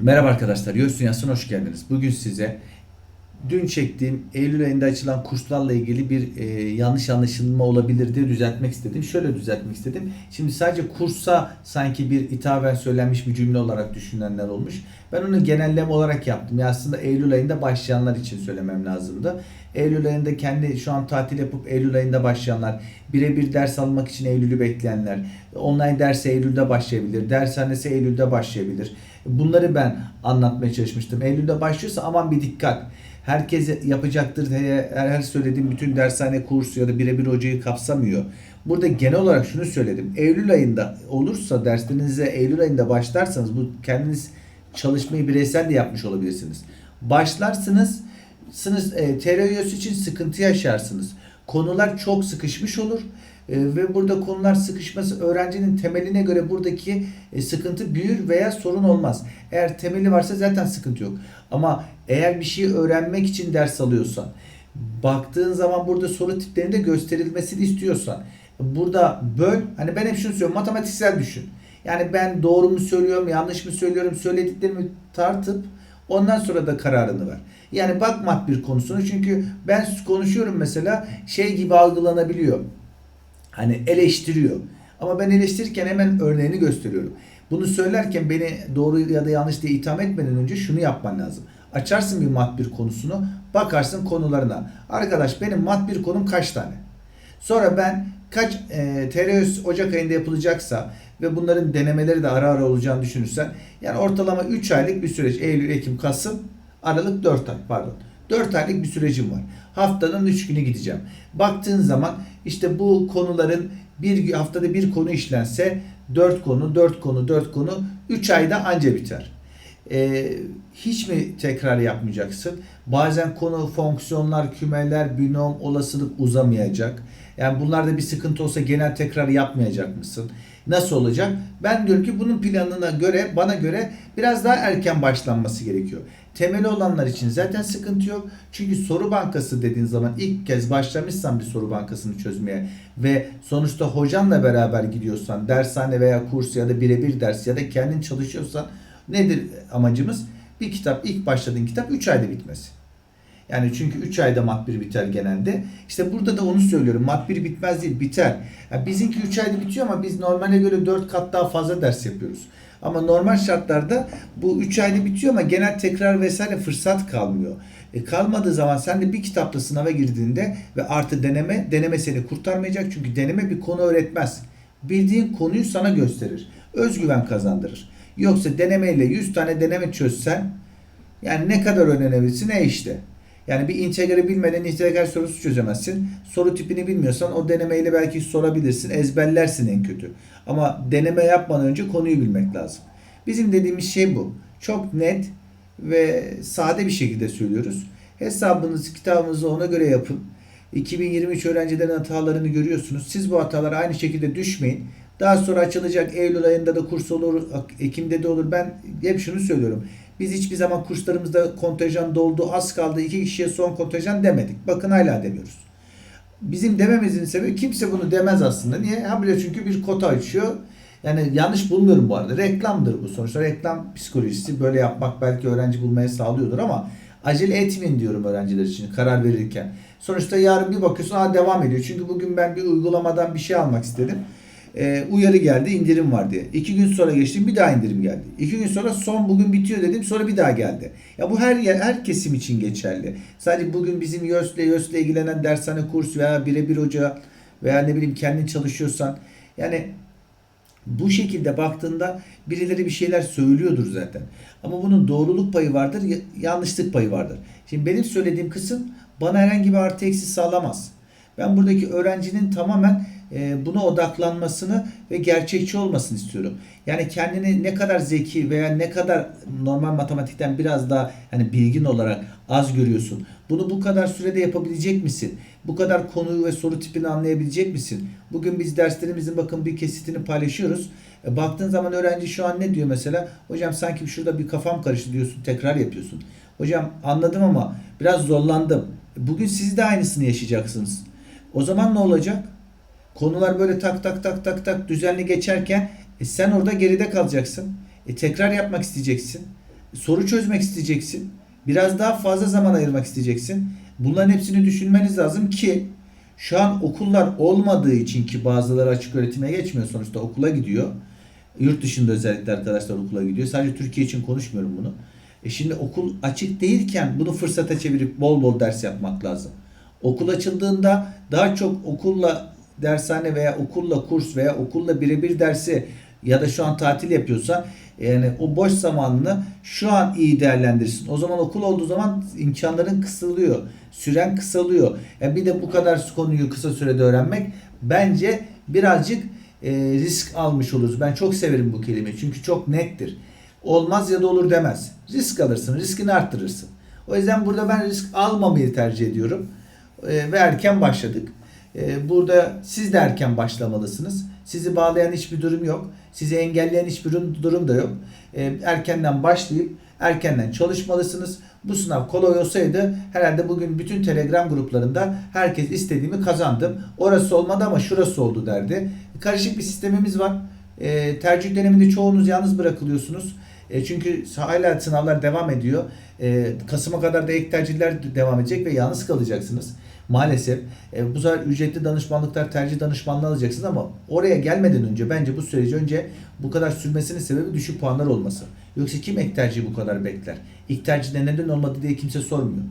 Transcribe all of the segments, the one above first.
Merhaba arkadaşlar, Yos Dünyası'na hoş geldiniz. Bugün size dün çektiğim Eylül ayında açılan kurslarla ilgili bir e, yanlış anlaşılma olabilir diye düzeltmek istedim. Şöyle düzeltmek istedim. Şimdi sadece kursa sanki bir hitaben söylenmiş bir cümle olarak düşünenler olmuş. Ben onu genelleme olarak yaptım. Ya aslında Eylül ayında başlayanlar için söylemem lazımdı. Eylül ayında kendi şu an tatil yapıp Eylül ayında başlayanlar, birebir ders almak için Eylül'ü bekleyenler, online derse Eylül'de başlayabilir, dershanesi Eylül'de başlayabilir. Bunları ben anlatmaya çalışmıştım. Eylül'de başlıyorsa aman bir dikkat. Herkes yapacaktır diye her, söylediğim bütün dershane kursu ya da birebir hocayı kapsamıyor. Burada genel olarak şunu söyledim. Eylül ayında olursa derslerinize Eylül ayında başlarsanız bu kendiniz çalışmayı bireysel de yapmış olabilirsiniz. Başlarsınız sınıf e, için sıkıntı yaşarsınız. Konular çok sıkışmış olur ve burada konular sıkışması öğrencinin temeline göre buradaki e, sıkıntı büyür veya sorun olmaz. Eğer temeli varsa zaten sıkıntı yok. Ama eğer bir şeyi öğrenmek için ders alıyorsan, baktığın zaman burada soru tiplerinde gösterilmesini istiyorsan, burada böl, hani ben hep şunu söylüyorum, matematiksel düşün. Yani ben doğru mu söylüyorum, yanlış mı söylüyorum, söylediklerimi tartıp ondan sonra da kararını ver. Yani bakmak bir konusunu çünkü ben konuşuyorum mesela şey gibi algılanabiliyor. Hani eleştiriyor. Ama ben eleştirirken hemen örneğini gösteriyorum. Bunu söylerken beni doğru ya da yanlış diye itham etmeden önce şunu yapman lazım. Açarsın bir mat bir konusunu, bakarsın konularına. Arkadaş benim mat bir konum kaç tane? Sonra ben kaç e, TRÖS Ocak ayında yapılacaksa ve bunların denemeleri de ara ara olacağını düşünürsen yani ortalama 3 aylık bir süreç. Eylül, Ekim, Kasım, Aralık 4 ay pardon. 4 aylık bir sürecim var. Haftanın 3 günü gideceğim. Baktığın zaman işte bu konuların bir haftada bir konu işlense 4 konu, 4 konu, 4 konu 3 ayda anca biter. Ee, hiç mi tekrar yapmayacaksın? Bazen konu fonksiyonlar, kümeler, binom, olasılık uzamayacak. Yani bunlarda bir sıkıntı olsa genel tekrar yapmayacak mısın? Nasıl olacak? Ben diyorum ki bunun planına göre, bana göre biraz daha erken başlanması gerekiyor. Temeli olanlar için zaten sıkıntı yok. Çünkü soru bankası dediğin zaman ilk kez başlamışsan bir soru bankasını çözmeye ve sonuçta hocanla beraber gidiyorsan, dershane veya kurs ya da birebir ders ya da kendin çalışıyorsan nedir amacımız? Bir kitap, ilk başladığın kitap 3 ayda bitmesi. Yani çünkü 3 ayda mat 1 biter genelde. İşte burada da onu söylüyorum. Mat 1 bitmez değil biter. Yani bizimki 3 ayda bitiyor ama biz normale göre 4 kat daha fazla ders yapıyoruz. Ama normal şartlarda bu 3 ayda bitiyor ama genel tekrar vesaire fırsat kalmıyor. E kalmadığı zaman sen de bir kitapla sınava girdiğinde ve artı deneme, deneme seni kurtarmayacak. Çünkü deneme bir konu öğretmez. Bildiğin konuyu sana gösterir. Özgüven kazandırır. Yoksa denemeyle 100 tane deneme çözsen yani ne kadar öğrenebilirsin ne işte. Yani bir integrali bilmeden integral sorusu çözemezsin. Soru tipini bilmiyorsan o denemeyle belki sorabilirsin, ezberlersin en kötü. Ama deneme yapmadan önce konuyu bilmek lazım. Bizim dediğimiz şey bu. Çok net ve sade bir şekilde söylüyoruz. Hesabınızı, kitabınızı ona göre yapın. 2023 öğrencilerin hatalarını görüyorsunuz. Siz bu hatalara aynı şekilde düşmeyin. Daha sonra açılacak Eylül ayında da kurs olur, Ekim'de de olur. Ben hep şunu söylüyorum. Biz hiçbir zaman kurslarımızda kontenjan doldu, az kaldı, iki kişiye son kontenjan demedik. Bakın hala demiyoruz. Bizim dememizin sebebi kimse bunu demez aslında. Niye? Ha bile çünkü bir kota açıyor. Yani yanlış bulmuyorum bu arada. Reklamdır bu sonuçta. Reklam psikolojisi böyle yapmak belki öğrenci bulmaya sağlıyordur ama acele etmeyin diyorum öğrenciler için karar verirken. Sonuçta yarın bir bakıyorsun ha devam ediyor. Çünkü bugün ben bir uygulamadan bir şey almak istedim e, uyarı geldi indirim var diye. İki gün sonra geçtim bir daha indirim geldi. İki gün sonra son bugün bitiyor dedim sonra bir daha geldi. Ya bu her yer, her kesim için geçerli. Sadece bugün bizim YÖS'le YÖS'le ilgilenen dershane kurs veya birebir hoca veya ne bileyim kendin çalışıyorsan yani bu şekilde baktığında birileri bir şeyler söylüyordur zaten. Ama bunun doğruluk payı vardır, yanlışlık payı vardır. Şimdi benim söylediğim kısım bana herhangi bir artı eksi sağlamaz. Ben buradaki öğrencinin tamamen e, buna odaklanmasını ve gerçekçi olmasını istiyorum. Yani kendini ne kadar zeki veya ne kadar normal matematikten biraz daha hani bilgin olarak az görüyorsun. Bunu bu kadar sürede yapabilecek misin? Bu kadar konuyu ve soru tipini anlayabilecek misin? Bugün biz derslerimizin bakın bir kesitini paylaşıyoruz. E, baktığın zaman öğrenci şu an ne diyor mesela? Hocam sanki şurada bir kafam karıştı diyorsun, tekrar yapıyorsun. Hocam anladım ama biraz zorlandım. Bugün siz de aynısını yaşayacaksınız. O zaman ne olacak? Konular böyle tak tak tak tak tak düzenli geçerken e, sen orada geride kalacaksın. E, tekrar yapmak isteyeceksin. soru çözmek isteyeceksin. Biraz daha fazla zaman ayırmak isteyeceksin. Bunların hepsini düşünmeniz lazım ki şu an okullar olmadığı için ki bazıları açık öğretime geçmiyor sonuçta okula gidiyor. Yurt dışında özellikle arkadaşlar okula gidiyor. Sadece Türkiye için konuşmuyorum bunu. E şimdi okul açık değilken bunu fırsata çevirip bol bol ders yapmak lazım. Okul açıldığında daha çok okulla dershane veya okulla kurs veya okulla birebir dersi ya da şu an tatil yapıyorsa yani o boş zamanını şu an iyi değerlendirsin. O zaman okul olduğu zaman imkanların kısalıyor. Süren kısalıyor. Yani bir de bu kadar konuyu kısa sürede öğrenmek bence birazcık e, risk almış oluruz. Ben çok severim bu kelimeyi. Çünkü çok nettir. Olmaz ya da olur demez. Risk alırsın. Riskini arttırırsın. O yüzden burada ben risk almamayı tercih ediyorum. E, ve erken başladık. E, burada siz de erken başlamalısınız. Sizi bağlayan hiçbir durum yok. Sizi engelleyen hiçbir durum- da yok. E, erkenden başlayıp erkenden çalışmalısınız. Bu sınav kolay olsaydı herhalde bugün bütün Telegram gruplarında herkes istediğimi kazandım. Orası olmadı ama şurası oldu derdi. Karışık bir sistemimiz var. E, tercih döneminde çoğunuz yalnız bırakılıyorsunuz. E, çünkü hala sınavlar devam ediyor. E, Kasım'a kadar da ek tercihler devam edecek ve yalnız kalacaksınız. Maalesef e, bu sefer ücretli danışmanlıklar, tercih danışmanlığı alacaksınız ama oraya gelmeden önce bence bu süreci önce bu kadar sürmesinin sebebi düşük puanlar olması. Yoksa kim ek tercihi bu kadar bekler? İlk tercihde neden olmadı diye kimse sormuyor.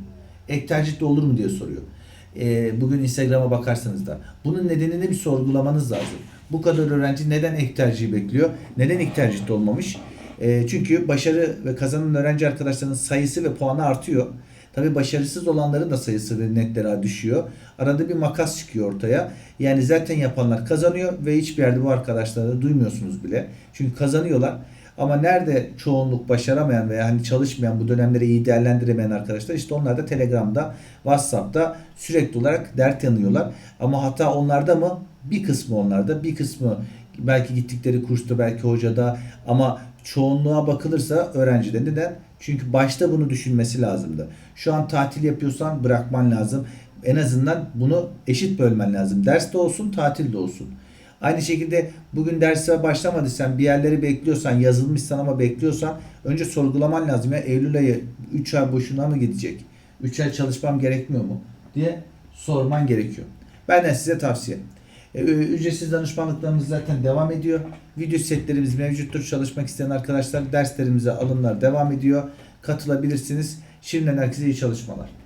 Ek tercih de olur mu diye soruyor. E, bugün Instagram'a bakarsanız da bunun nedenini bir sorgulamanız lazım. Bu kadar öğrenci neden ek tercihi bekliyor? Neden ilk tercihte olmamış? E, çünkü başarı ve kazanan öğrenci arkadaşlarının sayısı ve puanı artıyor. Tabi başarısız olanların da sayısı ve netleri düşüyor. Arada bir makas çıkıyor ortaya. Yani zaten yapanlar kazanıyor ve hiçbir yerde bu arkadaşları duymuyorsunuz bile. Çünkü kazanıyorlar. Ama nerede çoğunluk başaramayan veya hani çalışmayan bu dönemleri iyi değerlendiremeyen arkadaşlar işte onlar da Telegram'da, WhatsApp'ta sürekli olarak dert yanıyorlar. Ama hata onlarda mı? Bir kısmı onlarda, bir kısmı belki gittikleri kursta, belki hocada ama çoğunluğa bakılırsa öğrencide. Neden? Çünkü başta bunu düşünmesi lazımdı. Şu an tatil yapıyorsan bırakman lazım. En azından bunu eşit bölmen lazım. Ders de olsun, tatil de olsun. Aynı şekilde bugün derse başlamadıysan, bir yerleri bekliyorsan, yazılmışsan ama bekliyorsan önce sorgulaman lazım. Ya Eylül ayı 3 ay boşuna mı gidecek? 3 ay çalışmam gerekmiyor mu? diye sorman gerekiyor. Benden size tavsiye. E, Ücretsiz danışmanlıklarımız zaten devam ediyor. Video setlerimiz mevcuttur. Çalışmak isteyen arkadaşlar derslerimize alımlar devam ediyor. Katılabilirsiniz. Şimdiden herkese iyi çalışmalar.